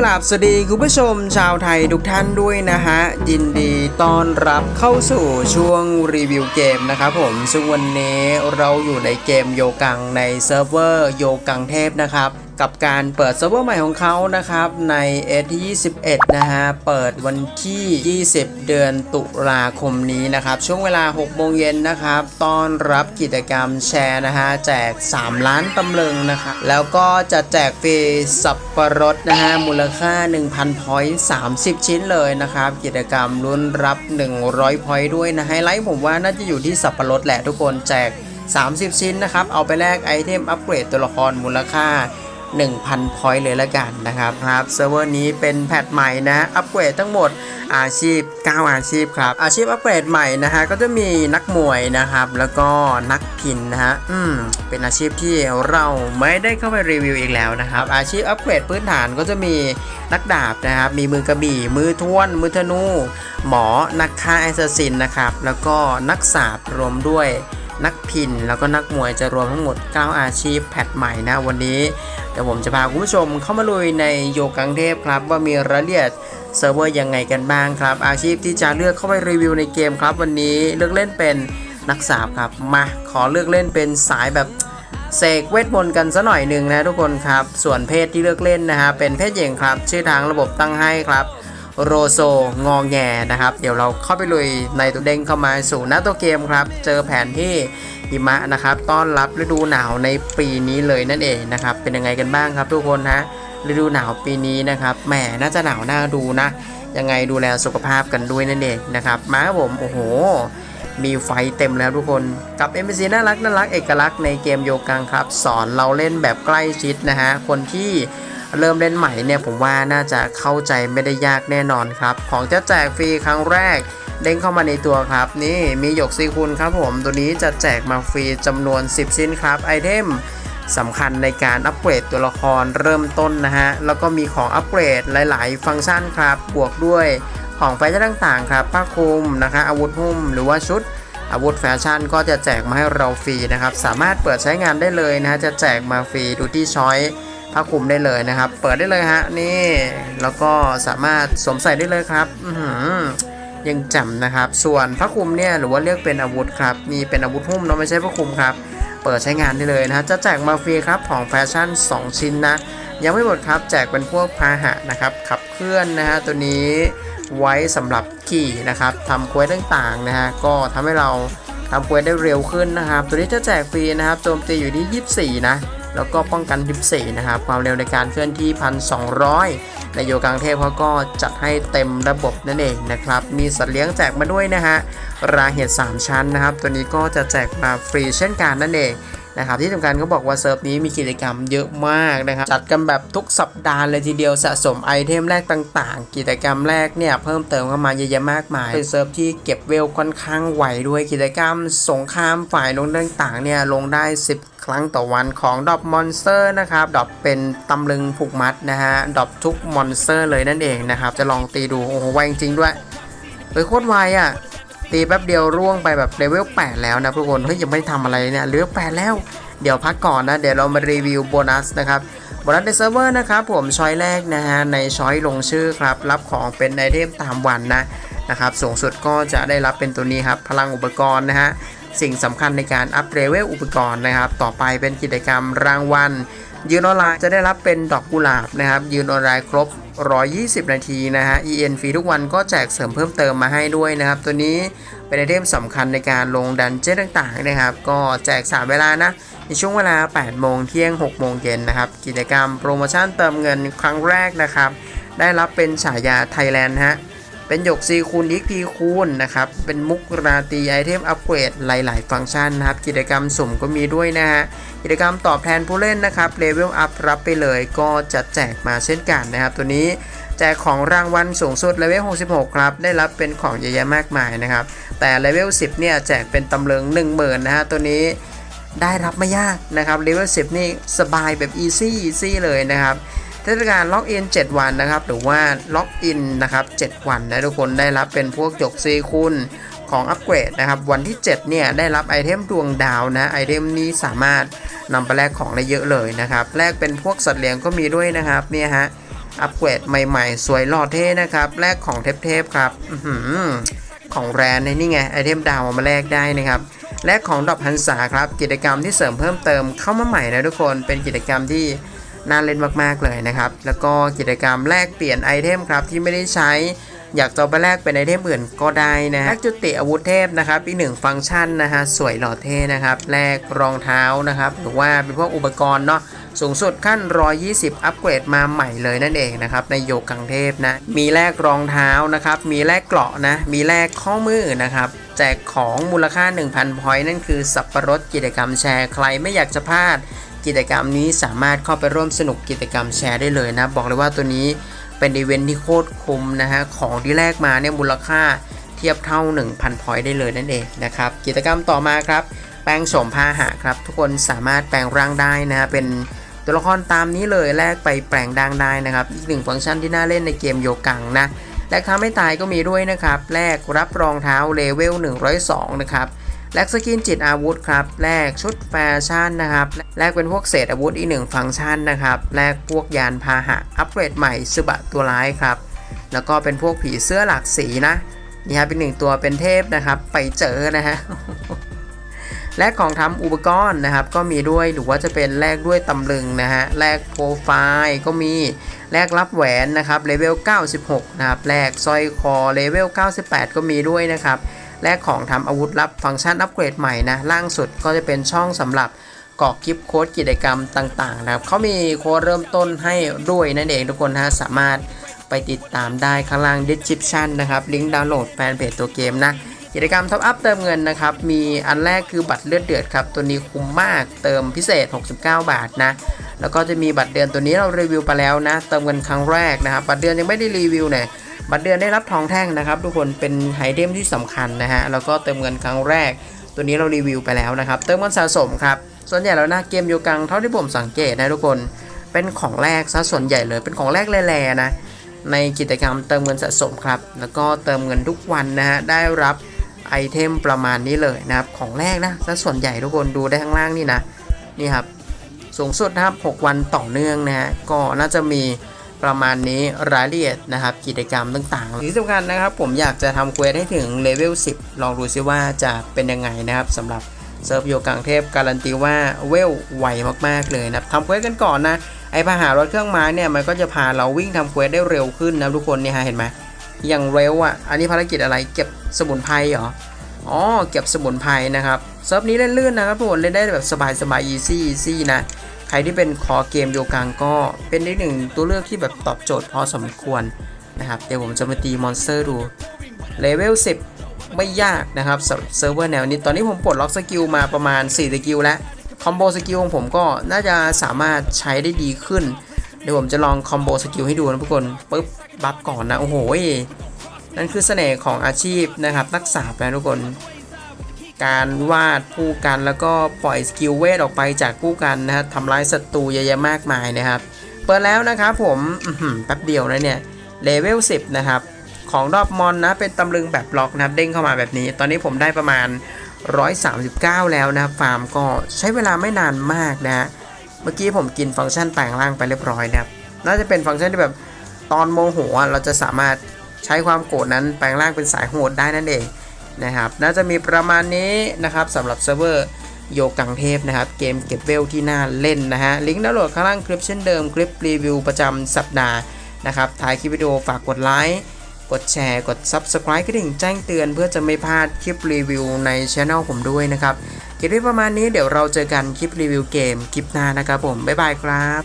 กราบสวัสดีคุณผู้ชมชาวไทยทุกท่านด้วยนะฮะ ยินดีต้อนรับเข้าสู่ช่วงรีวิวเกมนะครับผมซึ่งวันนี้เราอยู่ในเกมโยกังในเซิร์ฟเวอร์โยกังเทพนะครับ กับการเปิดเซิร์ฟเวอร์ใหม่ของเขานะครับ ในเอที่21 นะฮะ เปิดวันที่ 20 เดือนตุลาคมนี้นะครับ ช่วงเวลา 6 โมงเย็นนะครับ ต้อนรับกิจกรรมแชร์นะฮะ แจก 3 ล้านตำลึงนะครับ แล้วก็จะแจกฟรีสับปะรดนะฮะ มูลค่า 1,000พอยต์30 ชิ้นเลยนะครับ กิจกรรมลุ้นรับ 100พอยต์ด้วยนะ ไฮไลท์ผมว่าน่าจะอยู่ที่สับปะรดแหละทุกคนแจก 30 ชิ้นนะครับ เอาไปแลกไอเทมอัปเกรดตัวละครมูลค่า 1,000พอยต์เลยละกันนะครับครับเซิร์ฟเวอร์นี้เป็นแพทใหม่นะอัปเกรดทั้งหมดอาชีพ 9 อาชีพครับ อาชีพอัปเกรดใหม่นะฮะก็จะมีนักมวยนะครับ แล้วก็นักพินนะฮะอืมเป็นอาชีพที่เราไม่ได้เข้าไปรีวิวอีกแล้วนะครับ อาชีพอัปเกรดพื้นฐานก็จะมีนักดาบนะครับ มีมือกระบี่ มือท้วน มือธนู หมอ นักฆ่าแอสซัสซินนะครับ แล้วก็นักสาบรวมด้วย นักพินแล้วก็นักมวยจะรวมทั้งหมด 9 อาชีพแพทใหม่นะวันนี้เดี๋ยวผมจะพาคุณผู้ชมเข้ามาลุยในโยกังเทพครับ ว่ามีรายละเอียดเซิร์ฟเวอร์ยังไงกันบ้างครับ อาชีพที่จะเลือกเข้าไปรีวิวในเกมครับ วันนี้เลือกเล่นเป็นนักสาบครับมาขอเลือกเล่นเป็นสายแบบเสกเวทมนต์กันซะหน่อยหนึ่งนะทุกคนครับ ส่วนเพศที่เลือกเล่นนะฮะเป็นเพศหญิงครับ ชื่อทางระบบตั้งให้ครับ โรโซงองแงนะครับ เดี๋ยวเราเข้าไปลุยในตัวเด้งเข้ามาสู่หน้าตัวเกมครับ เจอแผนที่หิมะนะครับ ต้อนรับฤดูหนาวในปีนี้เลยนั่นเองนะครับ เป็นยังไงกันบ้างครับทุกคนฮะฤดูหนาวปีนี้นะครับแหมน่าจะหนาวน่าดูนะ ยังไงดูแลสุขภาพกันด้วยนั่นเองนะครับ มาครับผมโอ้โห มีไฟเต็มแล้วทุกคนกับ NPC น่ารักน่ารักเอกลักษณ์ในเกมโยกังครับ สอนเราเล่นแบบใกล้ชิดนะฮะคนที่ เริ่มเล่นใหม่เนี่ยผมว่าน่าจะเข้าใจไม่ได้ยากแน่นอนครับ ของจะแจกฟรีครั้งแรกเด้งเข้ามาในตัวครับ นี่มีหยกซีคุณครับผมตัวนี้จะแจกมาฟรีจำนวน 10 ชิ้นครับไอเทมสำคัญในการอัปเกรดตัวละครเริ่มต้นนะฮะ แล้วก็มีของอัปเกรดหลาย ๆ ฟังก์ชันครับ บวกด้วยของแฟชั่นต่างๆ ครับผ้าคลุมนะคะ อาวุธหุ้มหรือว่าชุด อาวุธแฟชั่นก็จะแจกมาให้เราฟรีนะครับ สามารถเปิดใช้งานได้เลยนะฮะจะแจกมาฟรีดูที่ช้อย ผ้าคลุมได้เลยนะครับ เปิดได้เลยฮะนี่แล้วก็สามารถสวมใส่ได้เลยครับยังจำนะครับ ส่วนผ้าคลุมเนี่ยหรือว่าเรียกเป็นอาวุธครับนี่เป็นอาวุธหุ้มเนาะไม่ใช่ผ้าคลุมครับ เปิดใช้งานได้เลยนะฮะจะแจกมาฟรีครับของแฟชั่น 2 ชิ้นนะยังไม่หมดครับแจกเป็นพวกพาหะนะครับขับเคลื่อนนะฮะตัวนี้ไว้สำหรับขี่นะครับทำควยต่างๆนะฮะก็ทำให้เราทำควยได้เร็วขึ้นนะครับ ตัวนี้จะแจกฟรีนะครับโจมตีอยู่ที่ 24 นะ แล้วก็ป้องกัน14นะครับ ความเร็วในการเคลื่อนที่ 1,200 ในโยกังเทพเขาก็จัดให้เต็มระบบนั่นเองนะครับ มีสัตว์เลี้ยงแจกมาด้วยนะฮะ ราเห็ด3ชั้นนะครับ ตัวนี้ก็จะแจกมาฟรีเช่นกันนั่นเอง นะครับที่สำคัญเขาบอกว่าเซิร์ฟนี้มีกิจกรรมเยอะมากนะครับจัดกันแบบทุกสัปดาห์เลยทีเดียวสะสมไอเทมแรกต่างๆ กิจกรรมแรกเนี่ยเพิ่มเติมเข้ามาเยอะแยะมากมายเป็นเซิร์ฟที่เก็บเวลค่อนข้างไหวด้วยกิจกรรมสงครามฝ่ายลงต่างๆเนี่ยลงได้ 10ครั้งต่อวันของดอบมอนสเตอร์นะครับดอบเป็นตำลึงผูกมัดนะฮะดอบทุกมอนสเตอร์เลยนั่นเองนะครับ จะลองตีดู โอ้โหไวจริงด้วยเฮ้ยโคตรไวอะ ตีแป๊บเดียวร่วงไปแบบเลเวล8แล้วนะทุกคนเฮ้ยยังไม่ทำอะไรเนี่ยเลเวล8แล้ว เดี๋ยวพักก่อนนะ เดี๋ยวเรามารีวิวโบนัสนะครับโบนัสในเซิร์ฟเวอร์นะครับผมช้อยแรกนะฮะในช้อยลงชื่อครับ รับของเป็นไอเทมตามวันนะนะครับสูงสุดก็จะได้รับเป็นตัวนี้ครับพลังอุปกรณ์นะฮะสิ่งสำคัญในการอัพเลเวลอุปกรณ์นะครับ ต่อไปเป็นกิจกรรมรางวัล ยืนออนไลน์จะได้รับเป็นดอกกุหลาบนะครับยืนออนไลน์ครบ 120 นาทีนะฮะ EN ฟรีทุกวันก็แจกเสริมเพิ่มเติมมาให้ด้วยนะครับ ตัวนี้เป็นไอเทมสำคัญในการลงดันเจี้ยนต่างๆนะครับ ก็แจก 3 เวลานะ ในช่วงเวลา 8 โมงเที่ยง 6 โมงเย็นนะครับ กิจกรรมโปรโมชั่นเติมเงินครั้งแรกนะครับ ได้รับเป็นฉายาไทยแลนด์ฮะ เป็นหยกซีคูณอีกพีคูณนะครับ เป็นมุกราตีไอเทมอัปเกรดหลาย ๆ ฟังก์ชันนะครับ กิจกรรมสุ่มก็มีด้วยนะฮะ กิจกรรมตอบแทนผู้เล่นนะครับเลเวลอัพรับไปเลยก็จะแจกมาเช่นกันนะครับ ตัวนี้แจกของรางวัลสูงสุดเลเวล 66 ครับ ได้รับเป็นของเยอะแยะมากมายนะครับ แต่เลเวล 10 เนี่ยแจกเป็นตำเลึง10,000 นะฮะ ตัวนี้ได้รับไม่ยากนะครับ เลเวล 10 นี่สบายแบบอีซี่อีซี่เลยนะครับ เทศกาลล็อกอิน 7 วันนะครับหรือว่าล็อกอินนะครับ7วันนะทุกคนได้รับเป็นพวกหยกซีคุณของอัปเกรดนะครับวันที่ 7 เนี่ยได้รับไอเทมดวงดาวนะไอเทมนี้สามารถนำไปแลกของได้เยอะเลยนะครับแลกเป็นพวกสัตว์เลี้ยงก็มีด้วยนะครับเนี่ยฮะอัปเกรดใหม่ๆ สวยหล่อเท่นะครับแลกของเทพๆครับอของแรนในนี่ไงไอเทมดาวมาแลกได้นะครับแลกของดอกพันษาครับกิจกรรมที่เสริมเพิ่มเติมเข้ามาใหม่นะทุกคนเป็นกิจกรรมที่ น่าเล่นมากๆเลยนะครับ แล้วก็กิจกรรมแลกเปลี่ยนไอเทมครับที่ไม่ได้ใช้อยากจะไปแลกเป็นไอเทมอื่นก็ได้นะฮะแลกจุติอาวุธเทพนะครับอีกหนึ่งฟังก์ชันนะฮะสวยหล่อเท่นะครับแลกรองเท้านะครับหรือว่าเป็นพวกอุปกรณ์เนาะสูงสุดขั้น 120 อัปเกรดมาใหม่เลยนั่นเองนะครับในโยกังเทพนะมีแลกรองเท้านะครับมีแลกเกราะนะมีแลกข้อมือนะครับแจกของมูลค่า 1,000พอยต์นั่นคือสับประรดกิจกรรมแชร์ใครไม่อยากจะพลาด กิจกรรมนี้สามารถเข้าไปร่วมสนุกกิจกรรมแชร์ได้เลยนะ บอกเลยว่าตัวนี้เป็นอีเวนท์ที่โคตรคุ้มนะฮะ ของที่แลกมาเนี่ยมูลค่าเทียบเท่า 1,000 พอยต์ได้เลยนั่นเองนะครับ กิจกรรมต่อมาครับ แปลงโฉมพาหะครับ ทุกคนสามารถแปลงร่างได้นะฮะ เป็นตัวละครตามนี้เลยแลกไปแปลงดังได้นะครับ อีกหนึ่งฟังก์ชันที่น่าเล่นในเกมโยกังนะ แลกท้าไม่ตายก็มีด้วยนะครับ แลกรับรองเท้าเลเวล 102 นะครับ แลกสกินจิตอาวุธครับแลกชุดแฟชั่นนะครับแลกเป็นพวกเศษอาวุธอีกหนึ่งฟังก์ชันนะครับแลกพวกยานพาหะอัปเกรดใหม่ซึบะตัวร้ายครับแล้วก็เป็นพวกผีเสื้อหลากสีนะนี่ครับเป็นหนึ่งตัวเป็นเทพนะครับ ไปเจอนะฮะแลกของทำอุปกรณ์นะครับ ก็มีด้วยหรือว่าจะเป็นแลกด้วยตำลึงนะฮะแลกโปรไฟล์ก็มีแลกรับแหวนนะครับเลเวล96 นะครับแลกสร้อยคอเลเวล98 ก็มีด้วยนะครับ แลกของทำอาวุธลับฟังก์ชันอัปเกรดใหม่นะล่างสุดก็จะเป็นช่องสำหรับกรอกคลิปโค้ดกิจกรรมต่างๆนะครับเขามีโค้ดเริ่มต้นให้ด้วยนั่นเองทุกคนนะฮะสามารถไปติดตามได้ข้างล่าง description นะครับลิงก์ดาวน์โหลดแฟนเพจตัวเกมนะกิจกรรมท็อปอัพเติมเงินนะครับ มีอันแรกคือบัตรเลือดเดือดครับ ตัวนี้คุ้มมากเติมพิเศษ 69 บาทนะ แล้วก็จะมีบัตรเดือนตัวนี้เรารีวิวไปแล้วนะ เติมเงินครั้งแรกนะครับ บัตรเดือนยังไม่ได้รีวิวเนี่ย บัตรเดือนได้รับทองแท่งนะครับ ทุกคนเป็นไฮเทมที่สำคัญนะฮะแล้วก็เติมเงินครั้งแรก ตัวนี้เรารีวิวไปแล้วนะครับ เติมเงินสะสมครับ ส่วนใหญ่แล้วนะเกมโยกังเท่าที่ผมสังเกตนะทุกคนเป็นของแรกซะส่วนใหญ่เลยเป็นของแรกแร่ๆนะในกิจกรรมเติมเงินสะสมครับ แล้วก็เติมเงินทุกวันนะฮะได้รับไอเทมประมาณนี้เลยนะครับของแรกนะซะส่วนใหญ่ทุกคนดูได้ข้างล่างนี่นะนี่ครับสูงสุดนะครับ 6 วันต่อเนื่องนะฮะก็น่าจะมี ประมาณนี้รายละเอียดนะครับกิจกรรมต่างๆที่สำคัญนะครับผมอยากจะทำเควสให้ถึงเลเวล 10 ลองดูซิว่าจะเป็นยังไงนะครับสำหรับเซิร์ฟโยกังเทพการันตีว่าเวลไวมากๆเลยนะครับทำเควสกันก่อนนะไอพาหารถเครื่องไม้เนี่ยมันก็จะพาเราวิ่งทำเควสได้เร็วขึ้นนะทุกคนเนี่ยเห็นไหมอย่างเร็วอะอันนี้ภารกิจอะไรเก็บสมุนไพรเหรออ๋อเก็บสมุนไพรนะครับเซิร์ฟนี้เล่นลื่นนะครับทุกคนเล่นได้แบบสบายสบายอีซี่อีซี่นะ ใครที่เป็นคอเกมโยกังก็เป็นอีกหนึ่งตัวเลือกที่แบบตอบโจทย์พอสมควรนะครับเดี๋ยวผมจะมาตีมอนสเตอร์ดูเลเวล10 ไม่ยากนะครับเซิร์ฟเวอร์แนวนี้ตอนนี้ผมปลดล็อกสกิลมาประมาณ 4 สกิลแล้วคอมโบสกิลของผมก็น่าจะสามารถใช้ได้ดีขึ้น เดี๋ยวผมจะลองคอมโบสกิลให้ดูนะทุกคนปึ๊บบัฟก่อนนะ โอ้โหนั่นคือเสน่ห์ของอาชีพนะครับนักษาบนะทุกคน การวาดผู้กันแล้วก็ปล่อยสกิลเวทออกไปจากผู้กันนะฮะทำร้ายศัตรูเยอะแยะมากมายนะครับ เปิดแล้วนะครับผมแป๊บเดียวนะเนี่ยเลเวล10 นะครับ ของรอบมอนนะเป็นตำลึงแบบล็อกนะครับเด้งเข้ามาแบบนี้ ตอนนี้ผมได้ประมาณ 139 แล้วนะครับฟาร์มก็ใช้เวลาไม่นานมากนะฮะเมื่อกี้ผมกินฟังก์ชันแปลงร่างไปเรียบร้อยนะครับน่าจะเป็นฟังก์ชันที่แบบตอนโมโหเราจะสามารถใช้ความโกรธนั้นแปลงร่างเป็นสายโหดได้นั่นเอง นะครับ น่าจะมีประมาณนี้นะครับสำหรับเซิร์ฟเวอร์โยกังเทพนะครับ เกมเก็บเวลที่น่าเล่นนะฮะ ลิงก์ดาวน์โหลดข้างล่างคลิปเช่นเดิม คลิปรีวิวประจำสัปดาห์นะครับท้ายคลิปวิดีโอฝากกดไลค์ กดแชร์ กด Subscribe กระดิ่งแจ้งเตือนเพื่อจะไม่พลาดคลิปรีวิวในช anel ผมด้วยนะครับคลิปนี้ประมาณนี้เดี๋ยวเราเจอกันคลิปรีวิวเกมคลิปหน้านะครับผม บ๊ายบายครับ